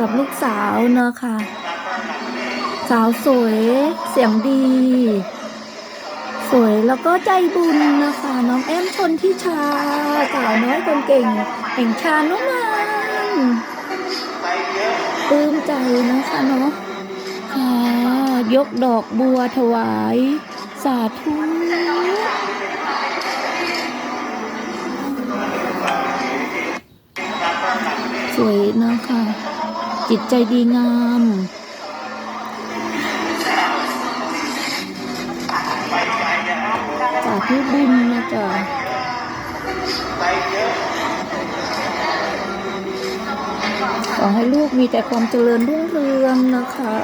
กับลูกสาวเนาะคะสาวสวยเสียงดี สวยแล้วก็ใจบุญนะคะ น้องแอมชนทิชา สาวน้อยคนเก่งแห่งชาโนมานปลื้มใจนะคะเนาะค่ะยกดอกบัวถวาย สาธุสวยนะคะ จิตใจดีงามสาธุบุญนะจ๊ะขอให้ลูกมีแต่ความเจริญรุ่งเรืองนะคะ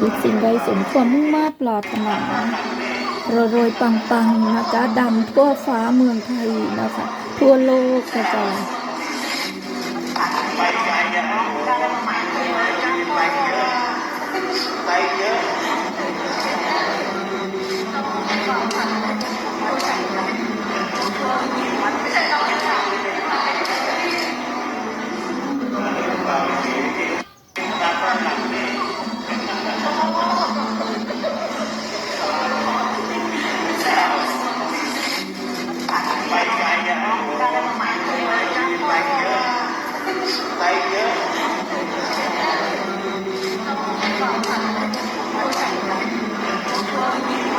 ทุกสิ่งใดสมความมุ่งมา่ปรารถนาโรยโรยปังปังๆนะจ๊ะดังทั่วฟ้าเมืองไทยนะคะ ทั่วโลกนะจ๊ะ tay nhớ Thank you. ส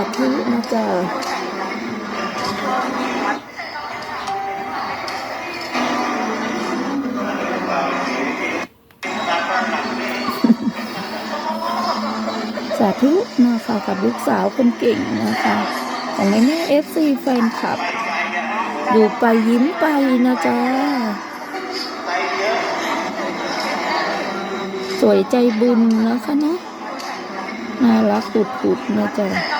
าธุนะจ๊ะสาธุนะคะกับลูกสาวคนเก่งนะคะ ของแม่แม่เอฟซีแฟนคลับ ดูไปยิ้มไปนะจ๊ะ สวยใจบุญนะคะเนาะน่ารักปุดๆนะจ๊ะ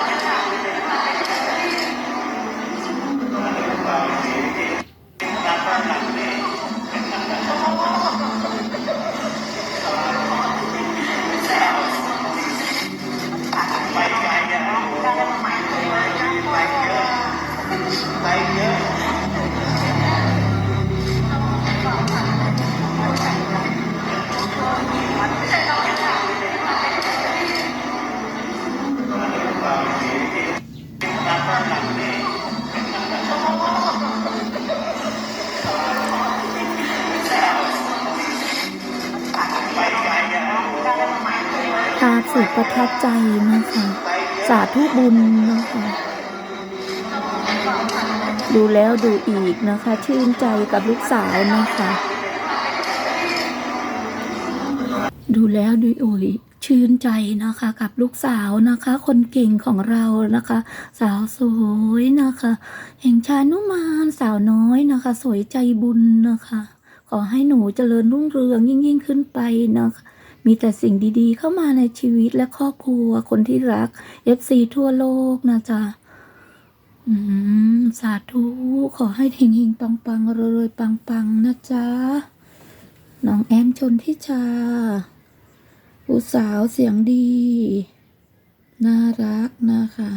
สุดประทับใจนะคะ สาธุบุญนะคะ ดูแล้วดูอีกนะคะ ชื่นใจกับลูกสาวนะคะ ดูแล้วดูโอ้ยชื่นใจนะคะกับลูกสาวนะคะ คนเก่งของเรานะคะ สาวสวยนะคะ แห่งชานุมานสาวน้อยนะคะ สวยใจบุญนะคะ ขอให้หนูเจริญรุ่งเรืองยิ่งยิ่งขึ้นไปนะคะ มีแต่สิ่งดีๆ เข้ามาในชีวิตและครอบครัวคนที่รัก FC ทั่วโลกนะจ๊ะอืม สาธุ ขอให้เฮงๆปังๆรวยๆปังๆนะจ๊ะ น้องแอมชนทิชาผู้สาวเสียงดี น่ารักนะคะ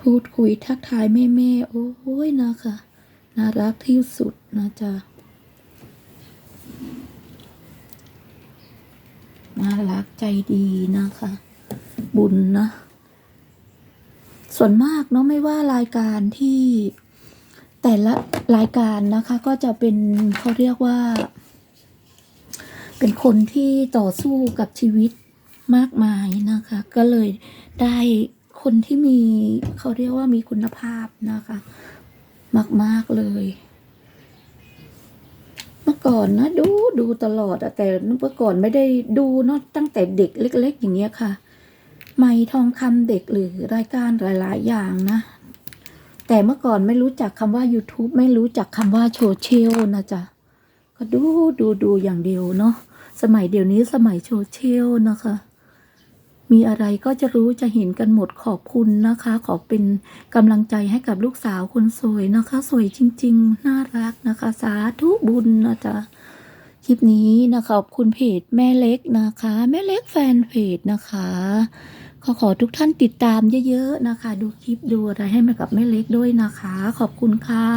พูดคุยทักทายแม่ๆโอ้ยนะคะ น่ารักที่สุดนะจ๊ะ น่ารักใจดีนะคะ บุญนะ ส่วนมากเนาะไม่ว่ารายการที่แต่ละรายการนะคะ ก็จะเป็นเขาเรียกว่า เป็นคนที่ต่อสู้กับชีวิตมากมายนะคะ ก็เลยได้คนที่มีเขาเรียกว่ามีคุณภาพนะคะ มาก ๆ เลย เมื่อก่อนนะดูดูตลอดอะแต่เมื่อก่อนไม่ได้ดูเนาะตั้งแต่เด็กเล็ก ๆ อย่างเงี้ยค่ะ ไม่ทองคำเด็กหรือรายการหลาย ๆ อย่างนะ แต่เมื่อก่อนไม่รู้จักคำว่า YouTube ไม่รู้จักคำว่าโซเชียลนะจ๊ะก็ดูดูดูอย่างเดียวเนาะสมัยเดี๋ยวนี้สมัยโซเชียลนะคะ มีอะไรก็จะรู้จะเห็นกันหมดขอบคุณนะคะ ขอเป็นกำลังใจให้กับลูกสาวคนสวยนะคะ สวยจริง ๆ น่ารักนะคะ สาธุบุญนะจ๊ะคลิปนี้นะคะขอบคุณเพจแม่เล็กนะคะ แม่เล็กแฟนเพจนะคะขอขอทุกท่านติดตามเยอะๆนะคะ ดูคลิปดูอะไรให้มากับแม่เล็กด้วยนะคะ ขอบคุณค่ะ